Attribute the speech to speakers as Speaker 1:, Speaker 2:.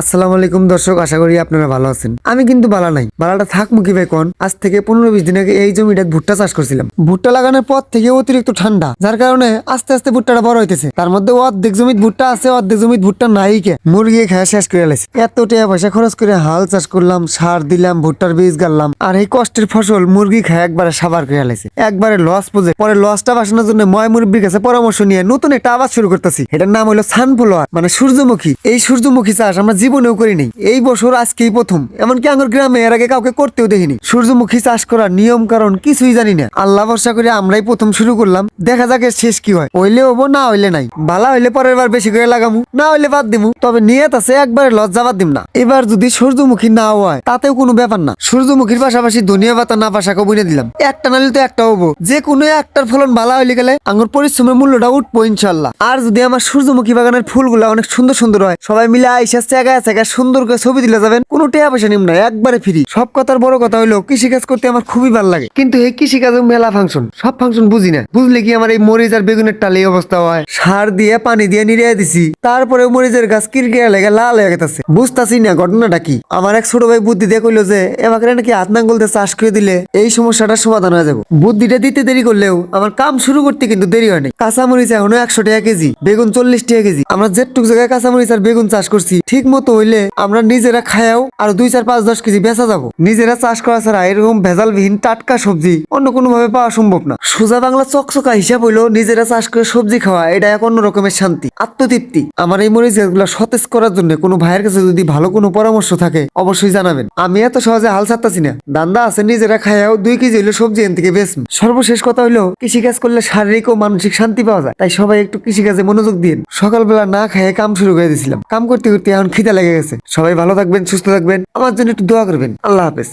Speaker 1: আসসালামু আলাইকুম দর্শক, আশা করি আপনারা ভালো আছেন। আমি কিন্তু বালা নাই। বালাটা থাক মুখি ভাই কোন? আজ থেকে পনেরো বিশ দিন আগে এই জমিটা ভুট্টা চাষ করছিলাম। ভুট্টা লাগানোর পর থেকে অতিরিক্ত ঠান্ডা, যার কারণে আস্তে আস্তে ভুট্টাটা বড় হইতেছে। তার মধ্যে অর্ধেক জমিত ভুট্টা আছে, অর্ধেক জমিত ভুট্টা নাই কে? মুরগি খাওয়া শেষ করে লাইছে। এত টাকা পয়সা খরচ করে হাল চাষ করলাম, সার দিলাম, ভুট্টার বীজ গাড়লাম, আর এই কষ্টের ফসল মুরগি খায় একবারে সাবার করে লাইছে। একবারে লস পুজে পরে লসটা বাসানোর জন্য ময় মুরব্বীর কাছে পরামর্শ নিয়ে নতুন একটা আবাদ শুরু করতেছি। এটার নাম হলো সানফ্লাওয়ার মানে সূর্যমুখী। এই সূর্যমুখী চাষ আমরা জীবনেও করিনি। এই বছর আজকেই প্রথম। এমনকি আমার গ্রামে এর আগে কাউকে করতেও দেখিনি। সূর্যমুখী চাষ করার নিয়ম, কারণ কিছুই জানি না। আল্লাহ ভরসা করে আমরাই প্রথম শুরু করলাম। দেখা যাক শেষ কি হয়। হইলে হব, না হইলে নাই। ভালো হইলে পরের বার বেশি করে লাগামু। না হইলে বাদ দিমু। তবে নিয়ত আছে, একবারে লজ্জা বাদ দিম না। এবার যদি সূর্যমুখী না হয়, তাতেও কোনো ব্যাপার না। সূর্যমুখীর পাশাপাশি ধনিয়া পাতা না পাশাকে বুনে দিলাম। একটা নাহলে তো একটা হব। যে কোনো একটার ফলন ভালো হইলে গেলে আঙ্গুর পরিশ্রমের মূল্যটা উঠবো ইনশাল্লাহ আর যদি আমার সূর্যমুখী বাগানের ফুলগুলো অনেক সুন্দর সুন্দর হয়, সবাই মিলে আইসা জায়গায় সুন্দর করে ছবি দিলে যাবেন, কোনো পয়সা নিম না, একবারে ফ্রি সব কথার বড় কথা কৃষিকাজ করতে আমার খুবই ভালো লাগে। কিন্তু এই মেলা ফাংশন সব ফাংশন বুঝি না। বুঝলে কি আমার এই মরিচ আর বেগুনের টালে অবস্থা হয়? সার দিয়ে, পানি দিয়ে নিরিয়ে দিছি। তারপরে মরিচের গাছ কিরকিরা লেগে লাল হয়ে গেছে বুঝতাছি না ঘটনাটা কি? আমার এক ছোট ভাই বুদ্ধি দিয়ে কইলো যে, এবার নাকি হাত নাঙ্গল দিয়ে চাষ করে দিলে এই সমস্যাটা সমাধান হয়ে যাবে। বুদ্ধিটা দিতে দেরি করলেও আমার কাম শুরু করতে কিন্তু দেরি হয়নি। কাঁচামরিচ এখনও একশো টাকা কেজি, বেগুন চল্লিশ টাকা কেজি। আমরা যেটুক জায়গায় কাঁচামরিচ আর বেগুন চাষ করছি, ঠিক মতো হইলে আমরা নিজেরা খায়াও আর দুই চার পাঁচ দশ কেজি বেচা যাব। নিজেরা চাষ করা ছাড়া এরকম ভেজালবিহীন টাটকা সবজি অন্য কোনো ভাবে পাওয়া সম্ভব না। সোজা বাংলা চকচকা হিসাব হইল নিজেরা চাষ করে সবজি খাওয়া, এটা এক অন্য রকমের শান্তি, আত্মতৃপ্তি। আমার এই মরিচগুলা সতেজ করার জন্য কোনো ভাইয়ের কাছে যদি ভালো কোনো পরামর্শ থাকে, অবশ্যই জানাবেন। আমি এত সহজে হাল ছাড়তাছি না। দান্দা আছে, নিজেরা খায়াও দুই কেজি হইল সবজি এন থেকে বেশ সর্বশেষ কথা হইল, কৃষিকাজ করলে শারীরিক ও মানসিক শান্তি পাওয়া যায়। তাই সবাই একটু কৃষিকাজে মনোযোগ দিন সকালবেলা না খেয়ে কাম শুরু করে দিয়েছিলাম কাম করতে করতে এখন খিদা লেগে গেছে। সবাই ভালো থাকবেন সুস্থ থাকবেন। আমার জন্য একটু দোয়া করবেন। আল্লাহ হাফেজ।